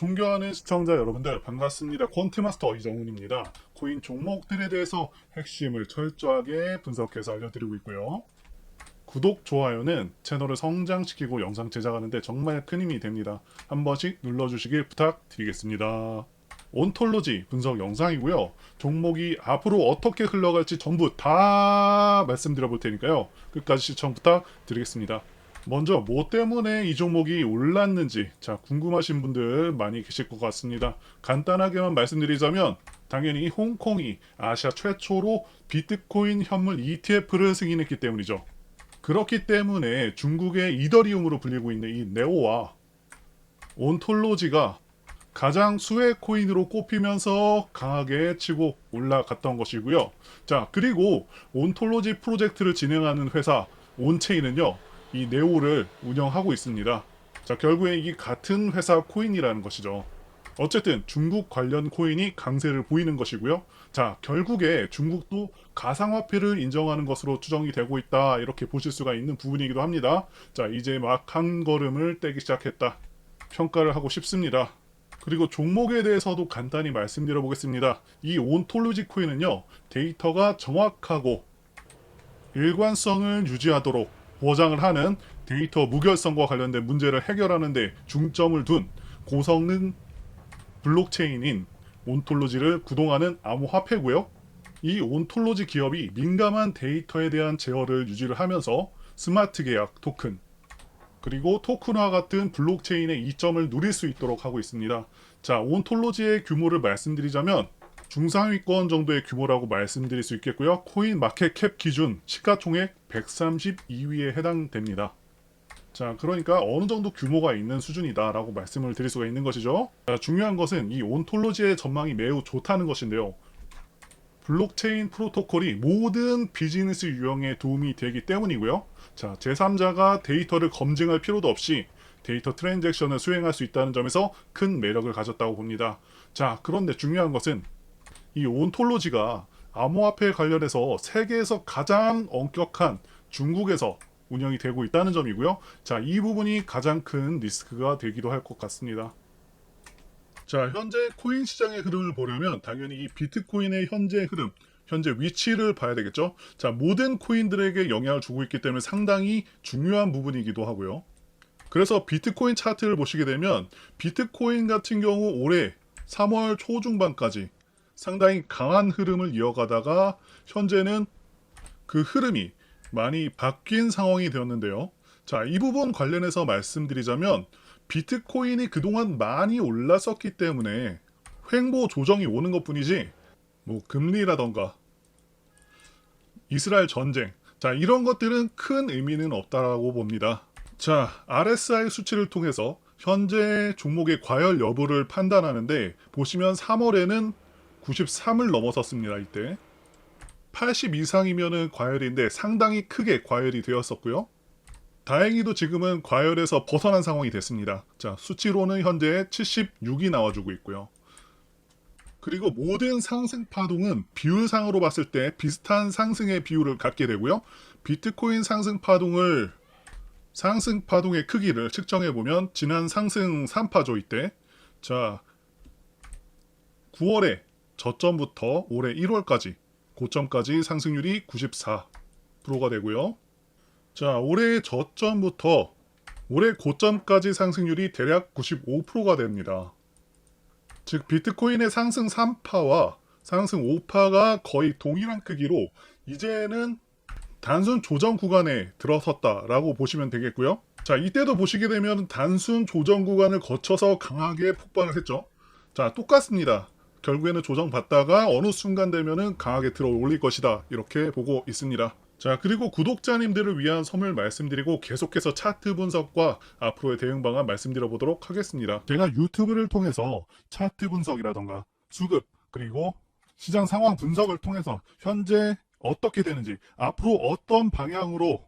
존경하는 시청자 여러분들 반갑습니다. 퀀트마스터 이정훈입니다. 코인 종목들에 대해서 핵심을 철저하게 분석해서 알려드리고 있고요. 구독, 좋아요는 채널을 성장시키고 영상 제작하는데 정말 큰 힘이 됩니다. 한 번씩 눌러주시길 부탁드리겠습니다. 온톨로지 분석 영상이고요. 종목이 앞으로 어떻게 흘러갈지 전부 다 말씀드려 볼 테니까요. 끝까지 시청 부탁드리겠습니다. 먼저 뭐 때문에 이 종목이 올랐는지 자 궁금하신 분들 많이 계실 것 같습니다. 간단하게만 말씀드리자면 당연히 홍콩이 아시아 최초로 비트코인 현물 ETF를 승인했기 때문이죠. 그렇기 때문에 중국의 이더리움으로 불리고 있는 이 네오와 온톨로지가 가장 수혜 코인으로 꼽히면서 강하게 치고 올라갔던 것이고요. 자, 그리고 온톨로지 프로젝트를 진행하는 회사 온체인은요, 이 네오를 운영하고 있습니다. 자, 결국에 이 같은 회사 코인이라는 것이죠. 어쨌든 중국 관련 코인이 강세를 보이는 것이고요. 자, 결국에 중국도 가상화폐를 인정하는 것으로 추정이 되고 있다. 이렇게 보실 수가 있는 부분이기도 합니다. 자, 이제 막 한 걸음을 떼기 시작했다. 평가를 하고 싶습니다. 그리고 종목에 대해서도 간단히 말씀드려 보겠습니다. 이 온톨로지 코인은요, 데이터가 정확하고 일관성을 유지하도록 보장을 하는 데이터 무결성과 관련된 문제를 해결하는 데 중점을 둔 고성능 블록체인인 온톨로지를 구동하는 암호화폐고요. 이 온톨로지 기업이 민감한 데이터에 대한 제어를 유지를 하면서 스마트 계약 토큰 그리고 토큰화 같은 블록체인의 이점을 누릴 수 있도록 하고 있습니다. 자, 온톨로지의 규모를 말씀드리자면 중상위권 정도의 규모라고 말씀드릴 수 있겠고요. 코인 마켓 캡 기준 시가총액 132위에 해당됩니다. 자, 그러니까 어느 정도 규모가 있는 수준이다라고 말씀을 드릴 수가 있는 것이죠. 자, 중요한 것은 이 온톨로지의 전망이 매우 좋다는 것인데요. 블록체인 프로토콜이 모든 비즈니스 유형에 도움이 되기 때문이고요. 자, 제3자가 데이터를 검증할 필요도 없이 데이터 트랜잭션을 수행할 수 있다는 점에서 큰 매력을 가졌다고 봅니다. 자, 그런데 중요한 것은 이 온톨로지가 암호화폐 관련해서 세계에서 가장 엄격한 중국에서 운영이 되고 있다는 점이고요. 자, 이 부분이 가장 큰 리스크가 되기도 할 것 같습니다. 자, 현재 코인 시장의 흐름을 보려면 당연히 이 비트코인의 현재 흐름, 현재 위치를 봐야 되겠죠. 자, 모든 코인들에게 영향을 주고 있기 때문에 상당히 중요한 부분이기도 하고요. 그래서 비트코인 차트를 보시게 되면 비트코인 같은 경우 올해 3월 초중반까지 상당히 강한 흐름을 이어가다가 현재는 그 흐름이 많이 바뀐 상황이 되었는데요. 자, 이 부분 관련해서 말씀드리자면 비트코인이 그동안 많이 올랐었기 때문에 횡보 조정이 오는 것 뿐이지 뭐 금리라던가 이스라엘 전쟁 자 이런 것들은 큰 의미는 없다라고 봅니다. 자 RSI 수치를 통해서 현재 종목의 과열 여부를 판단하는데 보시면 3월에는 93을 넘어섰습니다. 이때 80 이상이면은 과열인데 상당히 크게 과열이 되었었고요. 다행히도 지금은 과열에서 벗어난 상황이 됐습니다. 자, 수치로는 현재 76이 나와주고 있고요. 그리고 모든 상승 파동은 비율상으로 봤을 때 비슷한 상승의 비율을 갖게 되고요. 비트코인 상승 파동을 상승 파동의 크기를 측정해 보면 지난 상승 3파조 이때 자 9월에 저점부터 올해 1월까지 고점까지 상승률이 94%가 되고요. 자, 올해 저점부터 올해 고점까지 상승률이 대략 95%가 됩니다. 즉 비트코인의 상승 3파와 상승 5파가 거의 동일한 크기로 이제는 단순 조정 구간에 들어섰다라고 보시면 되겠고요. 자, 이때도 보시게 되면 단순 조정 구간을 거쳐서 강하게 폭발을 했죠. 자, 똑같습니다. 결국에는 조정받다가 어느 순간 되면은 강하게 들어 올릴 것이다. 이렇게 보고 있습니다. 자, 그리고 구독자님들을 위한 선물 말씀드리고 계속해서 차트 분석과 앞으로의 대응 방안 말씀드려 보도록 하겠습니다. 제가 유튜브를 통해서 차트 분석이라던가 수급, 그리고 시장 상황 분석을 통해서 현재 어떻게 되는지, 앞으로 어떤 방향으로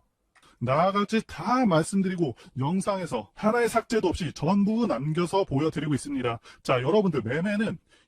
나아갈지 다 말씀드리고 영상에서 하나의 삭제도 없이 전부 남겨서 보여드리고 있습니다. 자, 여러분들 매매는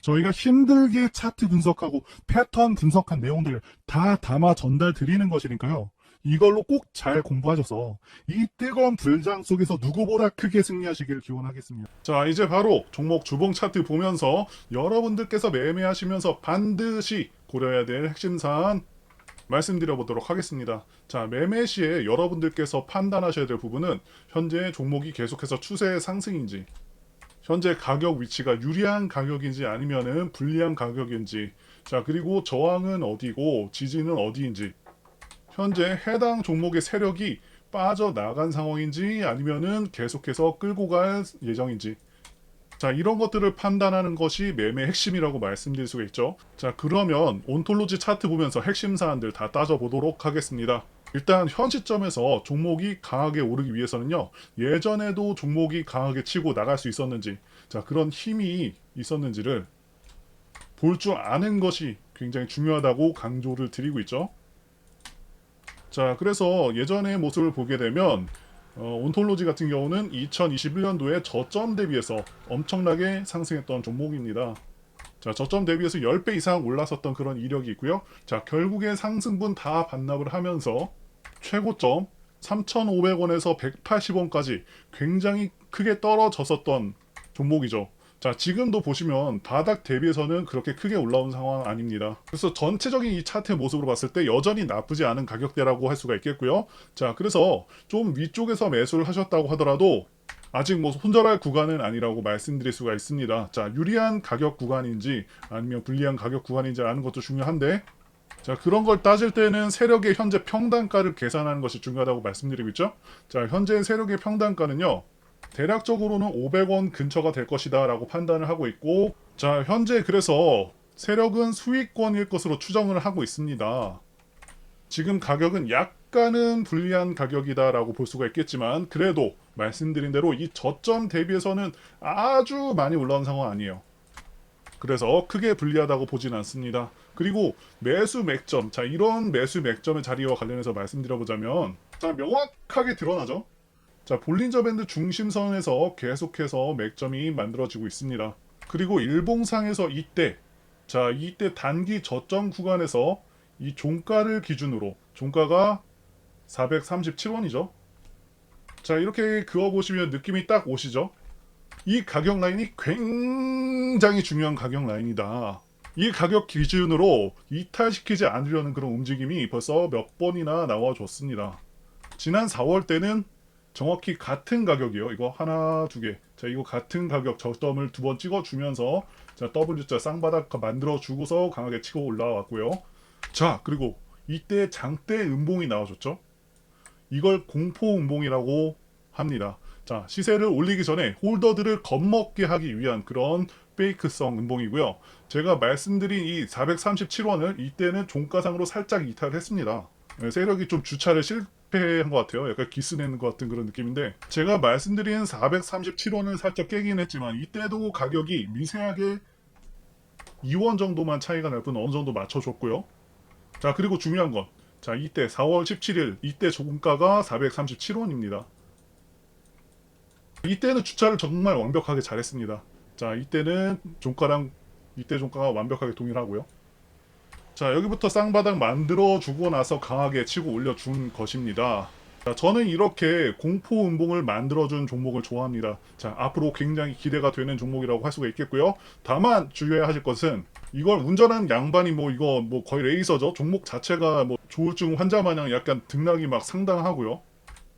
저희가 힘들게 차트 분석하고 패턴 분석한 내용들을 다 담아 전달 드리는 것이니까요. 이걸로 꼭 잘 공부하셔서 이 뜨거운 불장 속에서 누구보다 크게 승리하시길 기원하겠습니다. 자, 이제 바로 종목 주봉 차트 보면서 여러분들께서 매매하시면서 반드시 고려해야 될 핵심 사안 말씀드려 보도록 하겠습니다. 자, 매매 시에 여러분들께서 판단하셔야 될 부분은 현재 종목이 계속해서 추세 상승인지 현재 가격 위치가 유리한 가격인지 아니면은 불리한 가격인지. 자 그리고 저항은 어디고 지지는 어디인지. 현재 해당 종목의 세력이 빠져나간 상황인지 아니면은 계속해서 끌고 갈 예정인지. 자 이런 것들을 판단하는 것이 매매 핵심이라고 말씀드릴 수가 있죠. 자 그러면 온톨로지 차트 보면서 핵심 사안들 다 따져보도록 하겠습니다 일단 현 시점에서 종목이 강하게 오르기 위해서는요 예전에도 종목이 강하게 치고 나갈 수 있었는지 자 그런 힘이 있었는지를 볼 줄 아는 것이 굉장히 중요하다고 강조를 드리고 있죠 자 그래서 예전의 모습을 보게 되면 어, 온톨로지 같은 경우는 2021년도에 저점 대비해서 엄청나게 상승했던 종목입니다. 자, 저점 대비해서 10배 이상 올랐었던 그런 이력이 있고요. 자, 결국에 상승분 다 반납을 하면서 최고점 3,500원에서 180원까지 굉장히 크게 떨어졌었던 종목이죠. 자, 지금도 보시면 바닥 대비해서는 그렇게 크게 올라온 상황 아닙니다. 그래서 전체적인 이 차트의 모습으로 봤을 때 여전히 나쁘지 않은 가격대라고 할 수가 있겠고요. 자, 그래서 좀 위쪽에서 매수를 하셨다고 하더라도 아직 뭐 손절할 구간은 아니라고 말씀드릴 수가 있습니다. 자, 유리한 가격 구간인지 아니면 불리한 가격 구간인지 아는 것도 중요한데 자, 그런 걸 따질 때는 세력의 현재 평단가를 계산하는 것이 중요하다고 말씀드리고 있죠. 자, 현재 세력의 평단가는요. 대략적으로는 500원 근처가 될 것이다 라고 판단을 하고 있고 자 현재 그래서 세력은 수익권일 것으로 추정을 하고 있습니다. 지금 가격은 약간은 불리한 가격이다 라고 볼 수가 있겠지만 그래도 말씀드린 대로 이 저점 대비해서는 아주 많이 올라온 상황 아니에요. 그래서 크게 불리하다고 보진 않습니다. 그리고 매수 맥점, 자 이런 매수 맥점의 자리와 관련해서 말씀드려보자면 자 명확하게 드러나죠. 자, 볼린저 밴드 중심선에서 계속해서 맥점이 만들어지고 있습니다. 그리고 일봉상에서 이때, 자, 이때 단기 저점 구간에서 이 종가를 기준으로, 종가가 437원이죠. 자, 이렇게 그어보시면 느낌이 딱 오시죠? 이 가격 라인이 굉장히 중요한 가격 라인이다. 이 가격 기준으로 이탈시키지 않으려는 그런 움직임이 벌써 몇 번이나 나와줬습니다. 지난 4월 때는 정확히 같은 가격이요. 이거 하나, 두 개. 자, 이거 같은 가격 저점을 두 번 찍어주면서 자, W자 쌍바닥 만들어주고서 강하게 치고 올라왔고요. 자, 그리고 이때 장대 음봉이 나와줬죠. 이걸 공포 음봉이라고 합니다. 자, 시세를 올리기 전에 홀더들을 겁먹게 하기 위한 그런 페이크성 음봉이고요. 제가 말씀드린 이 437원을 이때는 종가상으로 살짝 이탈했습니다. 네, 세력이 좀 주차를 실패한 것 같아요. 약간 기스내는 것 같은 그런 느낌인데 제가 말씀드린 437원을 살짝 깨긴 했지만 이때도 가격이 미세하게 2원 정도만 차이가 날 뿐 어느 정도 맞춰줬고요. 자 그리고 중요한 건 자 이때 4월 17일 이때 종가가 437원입니다. 이때는 주차를 정말 완벽하게 잘했습니다. 자 이때는 종가랑 이때 종가가 완벽하게 동일하고요. 자 여기부터 쌍바닥 만들어 주고 나서 강하게 치고 올려 준 것입니다. 자, 저는 이렇게 공포 음봉을 만들어준 종목을 좋아합니다. 자 앞으로 굉장히 기대가 되는 종목이라고 할 수가 있겠고요. 다만 주의해야 하실 것은 이걸 운전하는 양반이 뭐 이거 뭐 거의 레이서죠. 종목 자체가 뭐 조울증 환자 마냥 약간 등락이 막 상당하고요.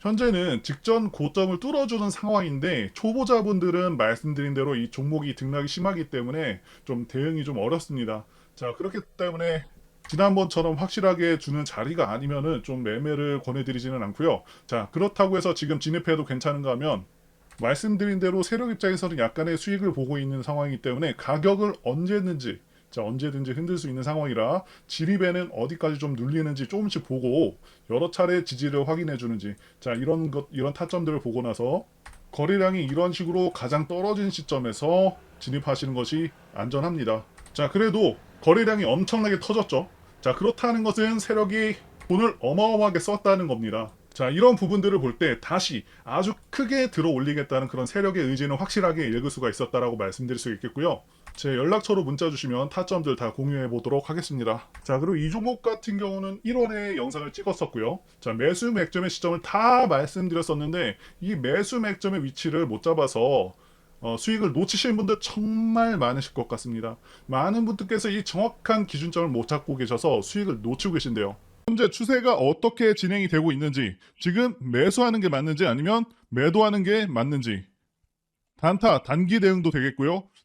현재는 직전 고점을 뚫어주는 상황인데 초보자분들은 말씀드린 대로 이 종목이 등락이 심하기 때문에 좀 대응이 좀 어렵습니다. 자 그렇기 때문에 지난번처럼 확실하게 주는 자리가 아니면은 좀 매매를 권해드리지는 않고요. 자 그렇다고 해서 지금 진입해도 괜찮은가 하면 말씀드린 대로 세력 입장에서는 약간의 수익을 보고 있는 상황이기 때문에 가격을 언제든지 자 언제든지 흔들 수 있는 상황이라 진입에는 어디까지 좀 눌리는지 조금씩 보고 여러 차례 지지를 확인해 주는지 자 이런 것 이런 타점들을 보고 나서 거래량이 이런 식으로 가장 떨어진 시점에서 진입하시는 것이 안전합니다. 자 그래도 거래량이 엄청나게 터졌죠. 자 그렇다는 것은 세력이 돈을 어마어마하게 썼다는 겁니다. 자 이런 부분들을 볼 때 다시 아주 크게 들어 올리겠다는 그런 세력의 의지는 확실하게 읽을 수가 있었다라고 말씀드릴 수 있겠고요. 제 연락처로 문자 주시면 타점들 다 공유해 보도록 하겠습니다. 자 그리고 이 종목 같은 경우는 1월에 영상을 찍었었고요. 자 매수 맥점의 시점을 다 말씀드렸었는데 이 매수 맥점의 위치를 못 잡아서 어, 수익을 놓치신 분들 정말 많으실 것 같습니다. 많은 분들께서 이 정확한 기준점을 못 잡고 계셔서 수익을 놓치고 계신데요. 현재 추세가 어떻게 진행이 되고 있는지, 지금 매수하는 게 맞는지 아니면 매도하는 게 맞는지, 단타, 단기 대응도 되겠고요.